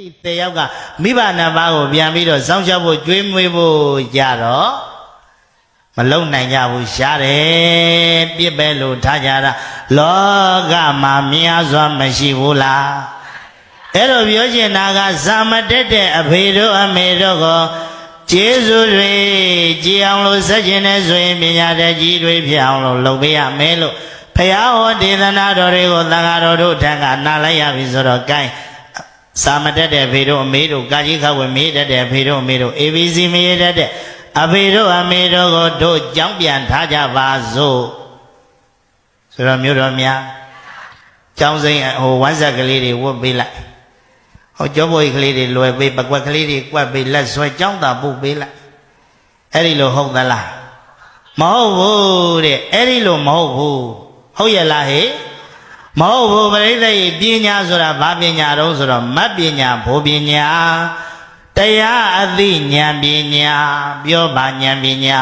ဒီတေယောက်ကမိဘနှစ်ပါးကိုပြန်ပြီးတော့စောင့်ရှောက်ဖို့ကြွေးမွေးဖို့ကြတော့မလုံနိုင်ကြဘူးရှားတယ်ပြစ်ပဲလို့ထားကြတာလောကမှာမြားစွာမရှိဘူးလားအဲ့တော့ပြောချင်တာကဇာမတက်တဲ့အဖေတို့အမေတို့ကိုကျေးဇူးတွေကြည်အောင်လို့ဆက်ခြင်းနဲ့ဆိုရင်ပညာတတ်ကြီးတွေဖြစ်အောင်လို့လုပ်ပေးရမယ်လို့ဖရာဟောဒေသနာတော်တွေကိုသံဃာတော်တို့ထံကနားလိုက်ရပြီဆိုတော့ gain စာမတက်တဲ့ဖေတို့အမေတို့ကာကြီးခဝေမေးတတ်တဲ့ဖေတို့အမေတို့ ABC မေးတတ်တဲ့အဖေတို့အမေတို့ကိုတို့ကြောင်းပြန်ထားကြပါစို့ဆိုတော့မျိုးတော်များကျောင်းစိမ်းဟိုဝမ်းဆက်ကလေးတွေဝတ်ပေးလိုက်ဟောကြောပေါ်ကြီးကလေးတွေလွယ်ပေးပကွက်ကလေးတွေကွက်ပေးလက်ဆွဲကျောင်းသာပုတ်ပေးလိုက်အဲ့ဒီလိုဟုတ်သလားမဟုတ်ဘူးတဲ့အဲ့ဒီလိုမဟုတ်ဘူးဟုတ်ရဲ့လားဟဲ့ မဟုတ်ဘူးပရိသတ်ဤပညာဆိုတာဘာပညာတော့ဆိုတော့မတ်ပညာဘုပညာတရားအသိဉာဏ်ပညာပြောပါဉာဏ်ပညာ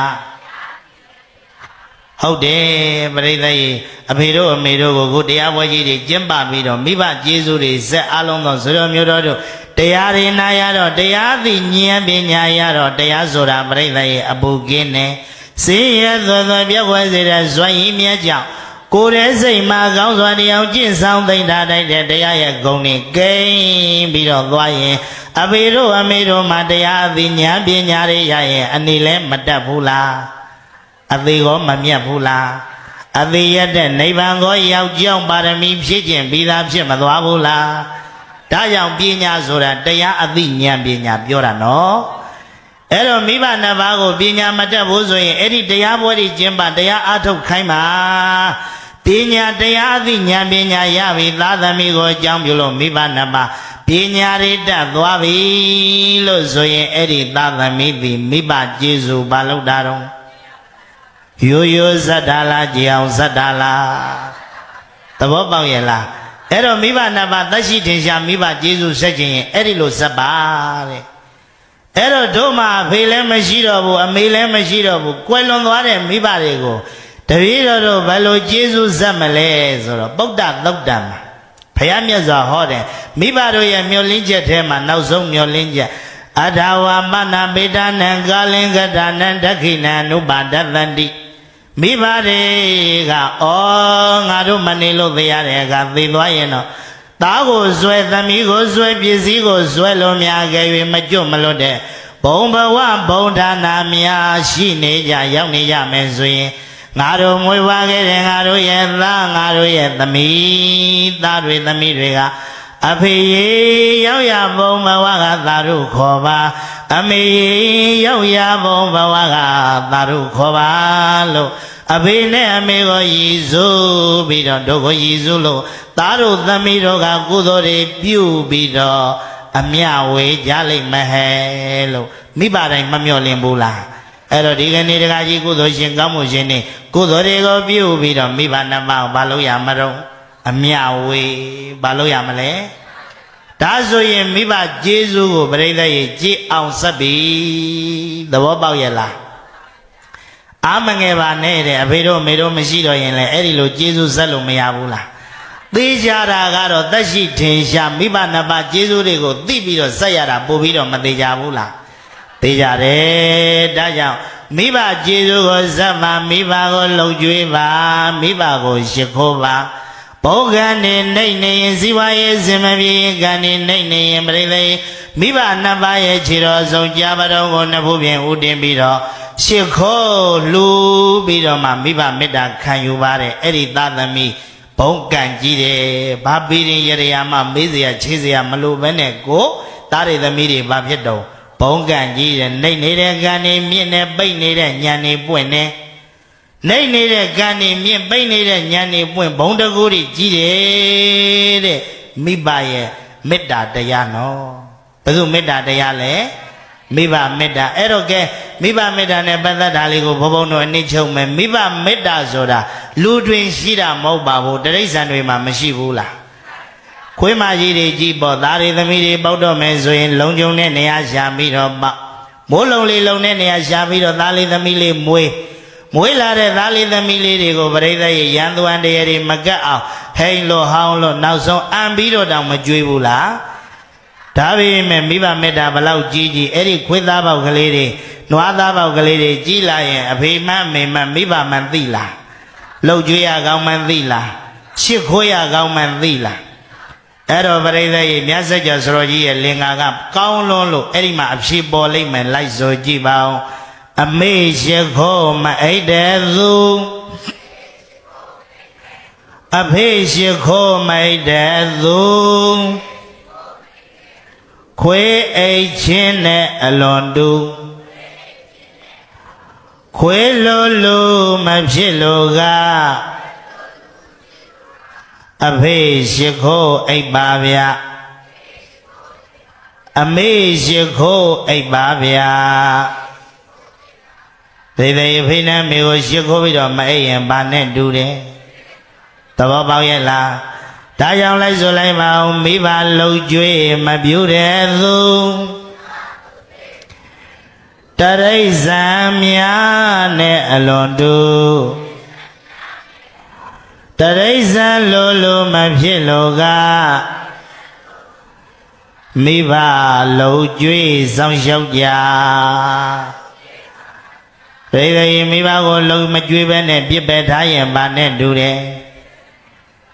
ဟုတ်တယ်ပရိသတ်ဤအဖေတို့အမေတို့ကိုကိုတရားပွဲကြီးတွေကျင့်ပပြီးတော့မိဘကျေးဇူးတွေဇက်အလုံးသောဆိုတော်မျိုးတော်တို့တရားရနာရတော့တရားသိဉာဏ်ပညာရတော့တရားဆိုတာပရိသတ်ဤအပူကင်းနေစေရသောသောပြည့်ဝစေတဲ့ဇွမ်းရည်မြတ်ကြောင့် ကိုယ်ရဲ့စိတ်မှာကောင်းစွာတရားကျင့်ဆောင်သိမ့်ထားတဲ့တရားရဲ့ဂုဏ်တွေကိန်းပြီးတော့သွားရင်အဖေတို့အမေတို့မှာတရားအသိဉာဏ်ပညာတွေရရင်အနေလဲမတက်ဘူးလားအသေးကောမမြတ်ဘူးလားအသေးရတဲ့နိဗ္ဗာန်ကိုရောက်ကြောင်းပါရမီဖြည့်ကျင့်ပြီးသားဖြစ်မသွားဘူးလားဒါကြောင့်ပညာဆိုတာတရားအသိဉာဏ်ပညာပြောတာနော်အဲ့တော့မိဘနှစ်ပါးကိုပညာမတတ်ဘူးဆိုရင်အဲ့ဒီတရားပွဲတွေကျင့်ပါတရားအထုတ်ခိုင်းပါ ပညာတရားအသိဉာဏ်ပညာရပြီသာသမီကိုအကြောင်းပြုလို့မိဘနှစ်ပါးပညာရတတ်သွားပြီလို့ဆိုရင်အဲ့ဒီသာသမီသည်မိဘကျေးဇူးပါလို့တာတော့ရိုးရိုးဇတ်တာလားကြည်အောင်ဇတ်တာလားသဘောပေါက်ရဲ့လားအဲ့တော့မိဘနှစ်ပါးသက်ရှိထင်ရှားမိဘကျေးဇူးဆက်ခြင်းရင်အဲ့ဒီလိုဇတ်ပါတဲ့အဲ့တော့တို့မှာအဖေလည်းမရှိတော့ဘူးအမေလည်းမရှိတော့ဘူးကွယ်လွန်သွားတဲ့မိဘတွေကို တပည့်တော်တို့ဘယ်လိုကျေးဇူးဇက်မလဲဆိုတော့ပုဒ္ဒသုတ်တံမှာဘုရားမြတ်စွာဟောတယ်မိဘတို့ရဲ့မျောလင်းချက်ထဲမှာနောက်ဆုံးမျောလင်းချက်အထာဝမနဗေဒနံကာလင်္ကတနံဒက္ခိဏံနုပါဒတန္တိမိဘတွေကဩငါတို့မနေလို့သိရတဲ့အခါသိသွားရင်တော့သားကိုဇွဲသမီးကိုဇွဲပစ္စည်းကိုဇွဲလုံးများခဲ့၍မကျွတ်မလွတ်တဲ့ဘုံဘဝဘုံဌာနာများရှိနေကြရောက်နေကြမယ်ဆိုရင် ငါတို့မွေးဖွားခဲ့တဲ့ငါတို့ရဲ့သားငါတို့ရဲ့သမီးသားတွေသမီးတွေကအဖေရေရောက်ရဘုံဘဝကသာတို့ခေါ်ပါအမေရေရောက်ရဘုံဘဝကသာတို့ခေါ်ပါလို့အဖေနဲ့အမေကိုရည်စုပြီးတော့တို့ကိုရည်စုလို့သားတို့သမီးတို့ကကုသိုလ်တွေပြုပြီးတော့အမြဝေကြလိမ့်မဟဲလို့မိဘတိုင်းမမျော်လင့်ဘူးလား အဲ့တော့ဒီကနေ့တကကြီးကုသိုလ်ရှင်ကောင်းမှုရှင်နေကုသိုလ်တွေကိုပြုပြီးတော့မိဘနှစ်ပါးကိုဘာလို့ရမတော့အမြဝေဘာလို့ရမလဲဒါဆိုရင်မိဘကျေးဇူးကိုပြိဿရေကြည်အောင်ဆက်ပြီသဘောပေါက်ရဲ့လားအာမငယ်ပါနဲ့တဲ့အဖေတို့အမေတို့မရှိတော့ရင်လည်းအဲ့ဒီလိုကျေးဇူးဆက်လို့မရဘူးလားသိကြတာကတော့သက်ရှိထင်ရှားမိဘနှစ်ပါးကျေးဇူးတွေကိုသိပြီးတော့ဆက်ရတာပို့ပြီးတော့မသိကြဘူးလား သိကြတယ်ဒါကြောင့်မိဘကျေးဇူးကိုဇက်ပါမိဘကိုလှုပ်ကြွေးပါမိဘကိုရှိခိုးပါဘောဂန်နေနေနေရင်ဇီဝရဲ့စင်မပြေကံနေနေနေရင်ပြိသိမိဘနှစ်ပါးရဲ့ခြေတော်ဆုံးကြပါတော့ကိုနှစ်ဖို့ပြင်ဥတင်ပြီးတော့ရှ िख ောလူပြီးတော့မှမိဘမေတ္တာခံယူပါတယ်အဲ့ဒီသာသမီဘုံကံကြီးတယ်ဘာပြီးရင်ရရမမေးစရာချေးစရာမလိုဘဲနဲ့ကိုသားတွေသမီးတွေဘာဖြစ်တော့ ဘုံကံကြီးတယ်နှိမ့်နေတဲ့ကံနေမြင့်နေပိတ်နေတဲ့ညံနေပွင့်နေနှိမ့်နေတဲ့ကံနေမြင့်ပိတ်နေတဲ့ညံနေပွင့်ဘုံတကူတွေကြီးတယ်တဲ့မိဘရဲ့မေတ္တာတရားနော်ဘယ်သူမေတ္တာတရားလဲမိဘမေတ္တာအဲ့တော့ကဲမိဘမေတ္တာနဲ့ပတ်သက်တာလေးကိုဘုံဘုံတို့အနည်းချုပ်မယ်မိဘမေတ္တာဆိုတာလူတွင်ရှိတာမဟုတ်ပါဘူးတရိစ္ဆာန်တွေမှာမရှိဘူးလား ခွေးမကြီးတွေကြီးပေါ့သားတွေသမီးတွေပေါက်တော့မယ်ဆိုရင် လုံကျုံတဲ့နေရာရှာပြီးတော့ပေါက်မိုးလုံလေးလုံတဲ့နေရာရှာပြီးတော့သားလေးသမီးလေးမွေးမွေးလာတဲ့သားလေးသမီးလေးတွေကိုပရိသတ်ရဲ့ရန်သူအန်တရတွေမကတ်အောင်ဟိန်လို့ဟောင်းလို့နောက်ဆုံးအံပြီးတော့တောင်မကြွေးဘူးလားဒါပေမဲ့မိဘမေတ္တာဘလောက်ကြီးကြီးအဲ့ဒီခွေးသားပေါက်ကလေးတွေနွားသားပေါက်ကလေးတွေကြီးလာရင်အဖေမအမေမမိဘမှန်သိလားလှုပ်ကြွေးရကောင်းမှန်သိလားရှစ်ခွေးရကောင်းမှန်သိလား အဲ့တော့ပရိသတ်ရေမြတ်စကြာစရောကြီးရဲ့လင်္ကာကကောင်းလွန်းလို့အဲ့ဒီမှာအဖြေပေါ်လိမ့်မယ်လိုက်ဆိုကြည့်ပါဦးအမေရှိခိုးမအိတ်တဲ့သူအဖေရှိခိုးမအိတ်တဲ့သူခွေးအိတ်ချင်းနဲ့အလွန်တူခွေးလိုလိုမဖြစ်လို့က အဖေရှိခိုးအိတ်ပါဗျာအမေရှိခိုးအိတ်ပါဗျာဒေဒေဖိနမေကိုရှိခိုးပြီးတော့မအိပ်ရင်ဘာနဲ့တူတယ်သဘောပေါက်ရဲ့လားဒါကြောင့်လိုက်ဆိုလိုက်ပါဦးမိဘလှုပ်ကြွေးမပြူတဲ့သူတရိစ္ဆာန်များနဲ့အလွန်တူ တရိစ္ဆာန်လိုလိုမဖြစ်လို့ကမိဘလှုပ်ကြွေးဆောင်ရှောက်ကြဒိဋ္ဌိမိဘကိုလှုပ်မကြွေးပဲနဲ့ပြစ်ပယ်ထားရင်ဘာနဲ့တူတယ်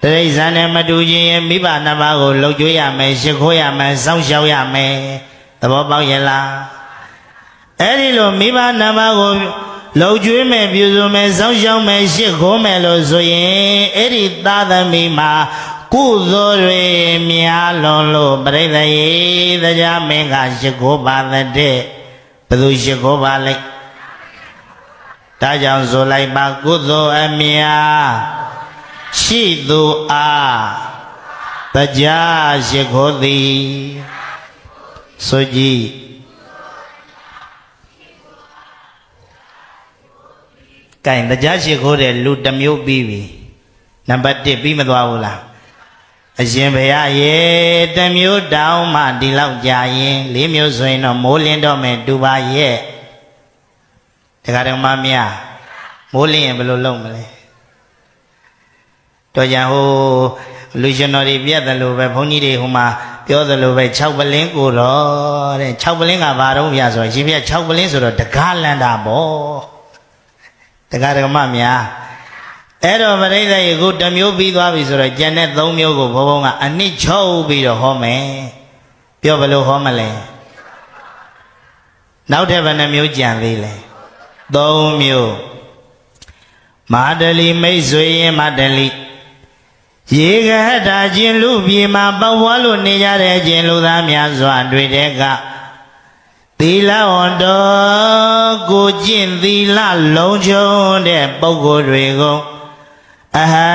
တရိစ္ဆာန်နဲ့မတူခြင်းရင်မိဘနှစ်ပါးကိုလှုပ်ကြွေးရမယ်ရှ िख ိုးရမယ်စောင့်ရှောက်ရမယ်သဘောပေါက်ရဲ့လားအဲ့ဒီလိုမိဘနှစ်ပါးကို လောက်ကျွေးမယ်ပြုစုမယ်စောင့်ရှောက်မယ်ရှစ်ခိုးမယ်လို့ဆိုရင်အဲ့ဒီသာသမီမှာကုသိုလ်တွေများလွန်လို့ပြိတ္တရေတရားမင်းကရှစ်ခိုးပါတဲ့ဘယ်သူရှစ်ခိုးပါလဲဒါကြောင့်ဆိုလိုက်ပါကုသိုလ်အများရှိသူအားတရားရှစ်ခိုးသည်ဆိုကြည့် ကဲတရားရှိခိုးတဲ့လူတစ်မျိုးပြီးပြီနံပါတ်1ပြီးမသွားဘူးလားအရှင်ဘုရားရေတစ်မျိုးတောင်းမှဒီလောက်ကြာရင်လေးမျိုးဆိုရင်တော့မိုးလင်းတော့မယ်တူပါရဲ့တရားတော်မများမိုးလင်းရင်ဘယ်လိုလုပ်မလဲတော့ကြဟိုလူရှင်တော်တွေပြတ်တယ်လို့ပဲဘုန်းကြီးတွေဟိုမှာပြောတယ်လို့ပဲ6ပလင်းကိုတော့တဲ့6ပလင်းကဘာတော့ပြဆိုရှင်ပြ6ပလင်းဆိုတော့တကားလန်တာပေါ့ တကားဓမ္မများအဲ့တော့ပရိသတ်ရေကိုတစ်မျိုးပြီးသွားပြီဆိုတော့ကျန်တဲ့3မျိုးကိုဘုံဘုံကအနှစ်ချုပ်ပြီးတော့ဟောမယ်ပြောဘယ်လိုဟောမလဲနောက်ထပ်ဘယ်နှမျိုးကြံသေးလဲ3မျိုးမာတလီမိတ်ဆွေရင်မာတလီရေကဟတာခြင်းလူပြေမှာပတ်ဝါလို့နေကြတဲ့ခြင်းလူသားများစွာတွေ့တဲ့က သီလဝန္တောကိုကျင့်သီလလုံးချုံတဲ့ပုဂ္ဂိုလ်တွေကိုအဟံ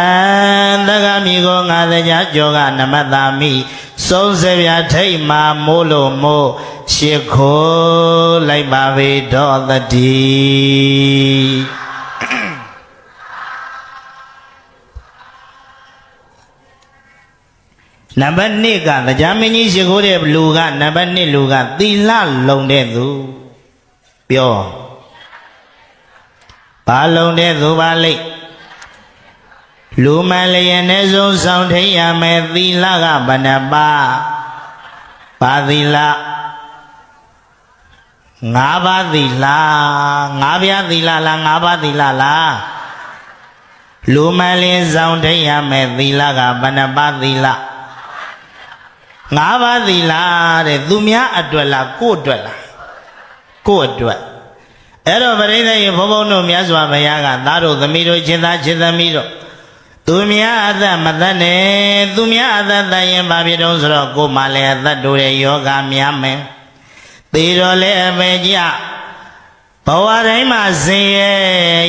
သက္ကမိကိုငါတရားကြောကနမတ္တာမိစုံးစပြထိတ်မှာမိုးလို့မိုးရှ िख ိုးလိုက်ပါပေတော်တည်း နံပါတ်1ကတရားမင်းကြီးရှိခိုးတဲ့လူကနံပါတ်2လူကသီလလုံတဲ့သူပြောဘာလုံတဲ့သူပါလိမ့်လူမလျင်နဲ့ဆုံးဆောင်ထိန်ရမယ်သီလကဘဏ္ဍပါဘာသီလငါးပါးသီလငါးပြားသီလလားငါးပါးသီလလားလူမလျင်ဆောင်ထိန်ရမယ်သီလကဘဏ္ဍပါသီလ ငါးပါးသီလတဲ့သူများအတွက်လားကိုယ့်အတွက်လားကိုယ့်အတွက်အဲ့တော့ပရိသတ်ရေဘုံဘုံတို့မြတ်စွာဘုရားကသားတို့သမီးတို့ချင်းသားချင်းသမီးတို့သူများအသက်မသက်နဲ့သူများအသက်သက်ရင်ဘာဖြစ်တုံးဆိုတော့ကိုယ်မှလည်းအသက်တို့ရဲ့ယောဂများမယ်သေတော်လည်းအပေကြဘဝတိုင်းမှာဆင်းရဲ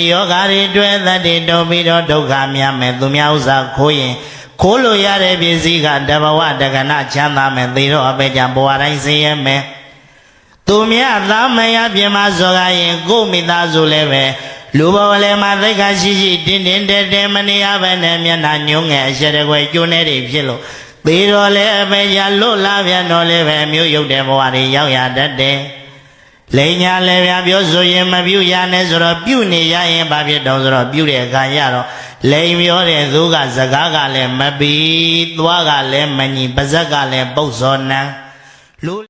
ယောဂတွေတွေ့သက်တွေတုံပြီးတော့ဒုက္ခများမယ်သူများဥစ္စာခိုးရင် ခိုးလို့ရတဲ့ပစ္စည်းကတဘဝတက္ကနာချမ်းသာမယ်သေတော့အပေကြဘဝတိုင်းဆင်းရဲမယ်သူမြတ်သားမယပြင်မစောကရင်ကိုမိသားစုလည်းပဲလူဘဝလည်းမှာသိက္ခာရှိရှိတင်းတင်းတဲတဲမနေရပဲနဲ့မျက်နှာညုံငယ်အရှက်တကွယ်ကျွန်းနေတွေဖြစ်လို့သေတော်လည်းအပေကြလွတ်လာပြန်တော့လည်းပဲမျိုးရုပ်တဲ့ဘဝတွေရောက်ရတတ်တယ် လိန်ညာလည်းဗျာပြောဆိုရင်မပြုရနဲ့ဆိုတော့ပြုနေရရင်ဘာဖြစ်တော့ဆိုတော့ပြုတဲ့အခါရတော့လိန်ပြောတဲ့သူကစကားကလည်းမပီသွားကလည်းမညီပါဇက်ကလည်းပုတ်စောနံလို့